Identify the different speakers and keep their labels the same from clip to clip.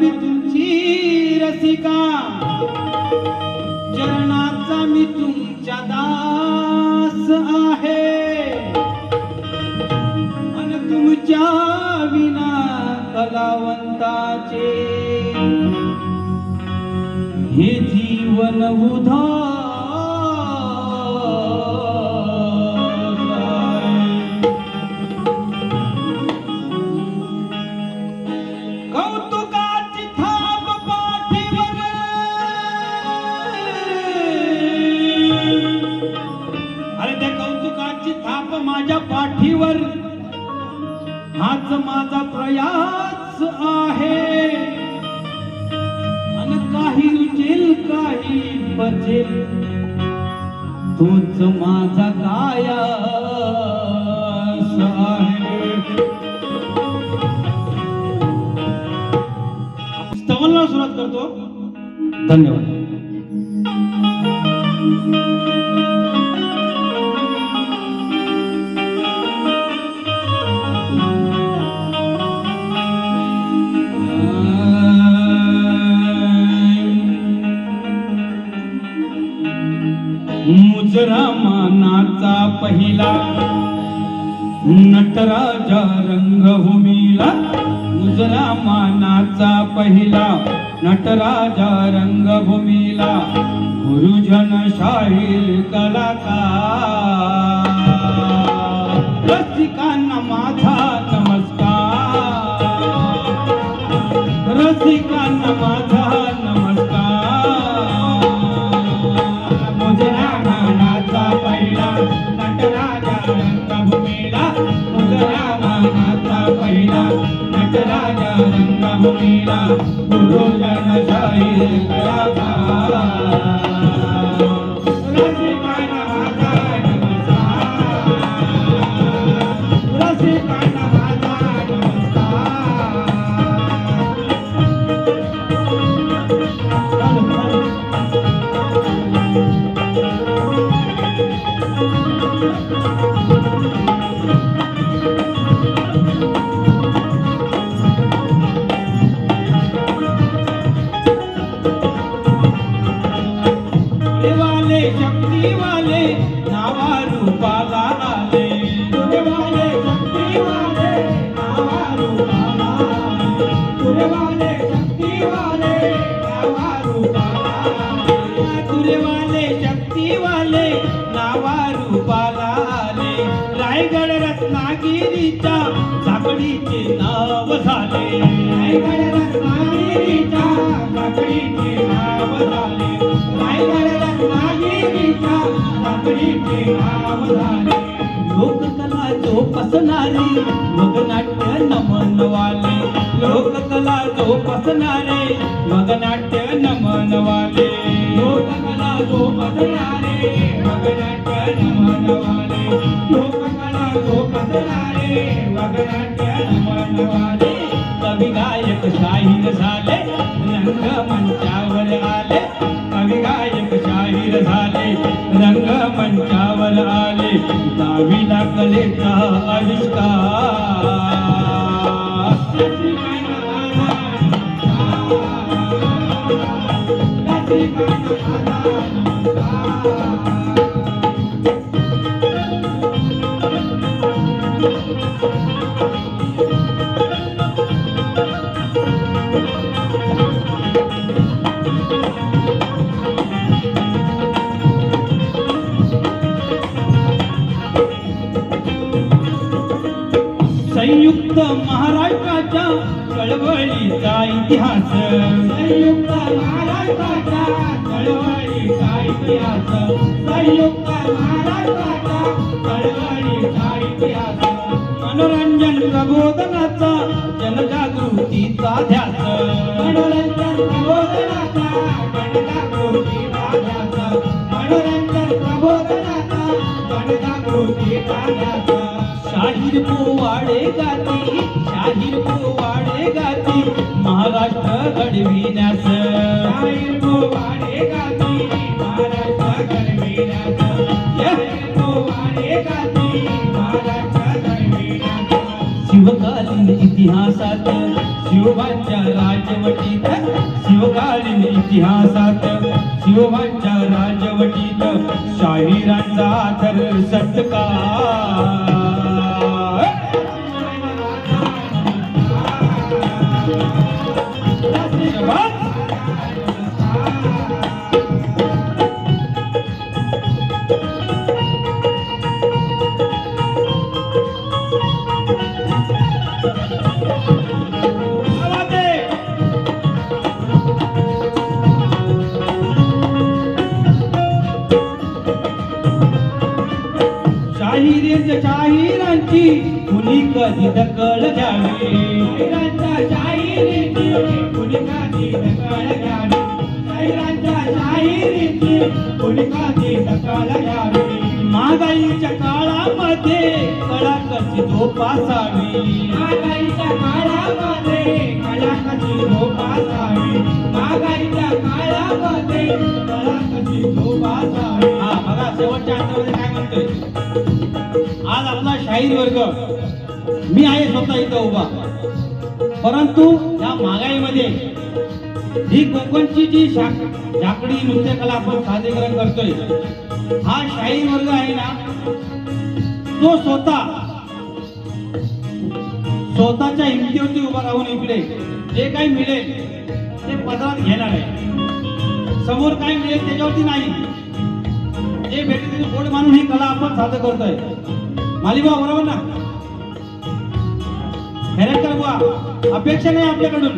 Speaker 1: सेवा तुमची रसिका. चरणाचा मी तुमच्या दास आहे. अन तुमच्या विना कलावंताचे. हे जीवन उधा कौतुक पाठीवर हाच माझा प्रयास आहे. अन काही रुचेल काही बचेल तोच माझा कायास आहे. स्तवनला सुरुवात करतो. धन्यवाद. पहिला नटराजा रंगभूमीला मुजरा मानाचा पहिला नटराजा रंगभूमीला गुरुजन शाहीर कलाकार. रसिकांना माझा नमस्कार. रसिकांना माझा Claro, लोककला जोपासणारे मगनाट्य नमनवाले. लोककला जोपासणारे मगनाट्य नमनवाले. लोककला जोपासणारे मगनाट्य नमनवाले. लोककला जोपासणारे मगनाट्य नमनवाले. कवी गायक शाहीर झाले विना कलेचा आविष्कार? संयुक्त महाराष्ट्राच्या चळवळीचा इतिहास. संयुक्त महाराष्ट्राच्या चळवळीचा इतिहास. संयुक्त महाराष्ट्राच्या चळवळीचा इतिहास. मनोरंजन प्रबोधनाचा जनजागृतीचा ध्यास. मनोरंजन प्रबोधनाचा जनजागृतीचा ध्यास. मनोरंजन प्रबोधनाचा जनजागृतीचा ध्यास. शाहीर पोवाडे गाती शाहीर पोवाडे गाती महाराष्ट्र घडविण्यास. शाहीर पोवाडे गाती महाराष्ट्र घडविण्यास. शिवकालीन इतिहासात शिवबांच्या राजवटीत शिवकालीन इतिहासात शिवबांच्या राजवटीत शाहिरांचा आदर सत्य कधी दखल घ्यावी शाहिरांच्या शाहिरीची कुणी कधी दखल घ्यावी. शाहिरांच्या शाहिरीची कुणी कधी दखल घ्यावी. महागाईच्या काळामध्ये कळा कशी जोपासावी महागाईच्या काळामध्ये कळा कशी जोपासावी महागाईच्या काळामध्ये कळा कशी जोपासावी हा बघा शेवटच्या आठवड्यात काय म्हणतोय? आज आपला शाहीर वर्ग. मी आहे स्वतः इथं उभा. परंतु या महागाईमध्ये ही कोकणची जी झाकडी नृत्यकला आपण सादरीकरण करतोय. हा शाहीर वर्ग आहे ना तो स्वतः स्वतःच्या हिमतीवरती उभा राहून इकडे जे काही मिळेल ते पदरात घेणार आहे. समोर काय मिळेल त्याच्यावरती नाही. जे भेटेल त्याची गोड मानून ही कला आपण सादर करतोय. मालिबा बरोबर ना? हेरेकर बुवा. अपेक्षा नाही आपल्याकडून.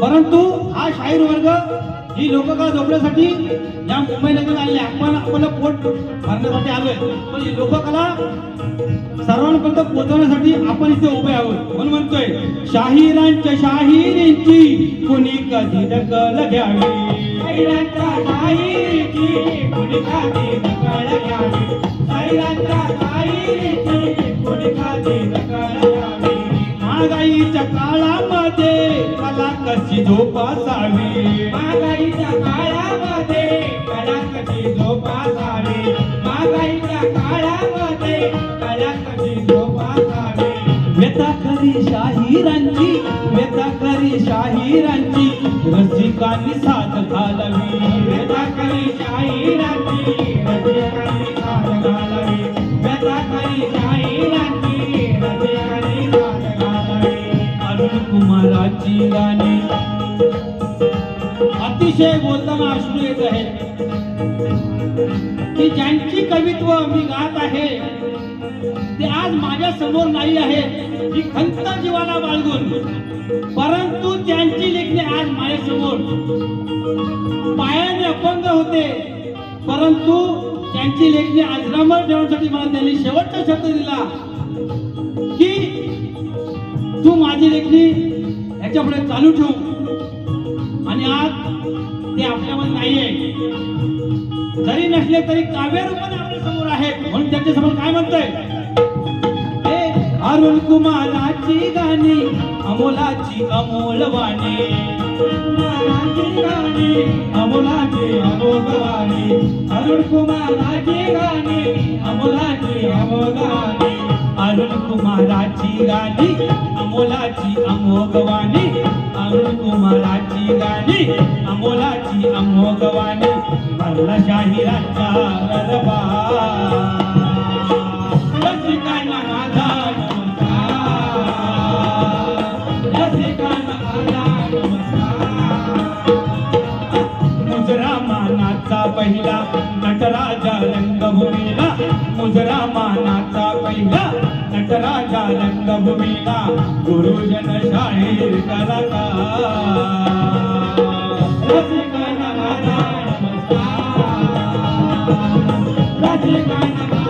Speaker 1: परंतु हा शाहीर वर्ग ही लोककला जोपण्यासाठी या मुंबई नगर आलेले आपण आपलं पोट भरण्यासाठी आलोय. पण ही लोककला सर्वांपर्यंत पोहोचवण्यासाठी आपण इथे उभे आहोत. म्हणून म्हणतोय शाहिरांच्या शाहिरींची कुणी कधी दखल घ्यावी? शाहिरांच्या शाहिरीची कुणी कधी दखल घ्यावी? शाहिरांच्या कला कशी जोपासावी महागाईच्या काळामध्ये कला कशी जोपासावी महागाईच्या काळामध्ये कला कशी जोपासावी व्यथा करी शाहिरांची व्यथा करी शाहिरांची रसिकांनी साथ घालावी. व्यथा करी शाहिरांची रसिकांनी साथ घालावी. व्यथा करी शाहिरांची कुमाराची गाणी अतिशय बोलताना अश्रू येत आहे की ज्यांची कवित्व मी गात आहे ते आज माझ्यासमोर नाही आहे ही खंत जीवाला बाळगून. परंतु त्यांची लेखणी आज माझ्यासमोर. पायाने अपंग होते परंतु त्यांची लेखणी अजरामर ठेवण्यासाठी मला त्यांनी शेवटचा शब्द दिला की तू माझी लेखणी याच्यामुळे चालू ठेवू. आणि आज ते आपल्यामध्ये नाहीये. जरी नसले तरी काव्य रूपाने आपल्यासमोर आहेत. म्हणून त्यांच्यासमोर काय म्हणतोय? हे अरुण कुमाराची गाणी अमोलाची अमोल वाणी गाणी अमोलाची अमोल वाणी अरुण कुमाराची गाणी अमोलाची अमोल वाणी अरुण कुमाराची गाणी अमोलाची अमोगवाणी अरुण कुमाराची गाणी अमोलाची अमोगवाणी भरला शाहिरांचा पहिला नटराजा रंगभूमीला मुजरा मानाचा पहिला नटराजा रंगभूमीला गुरुजन शाहीर कलाकार. रसिकांना माझा नमस्कार. रसिकांना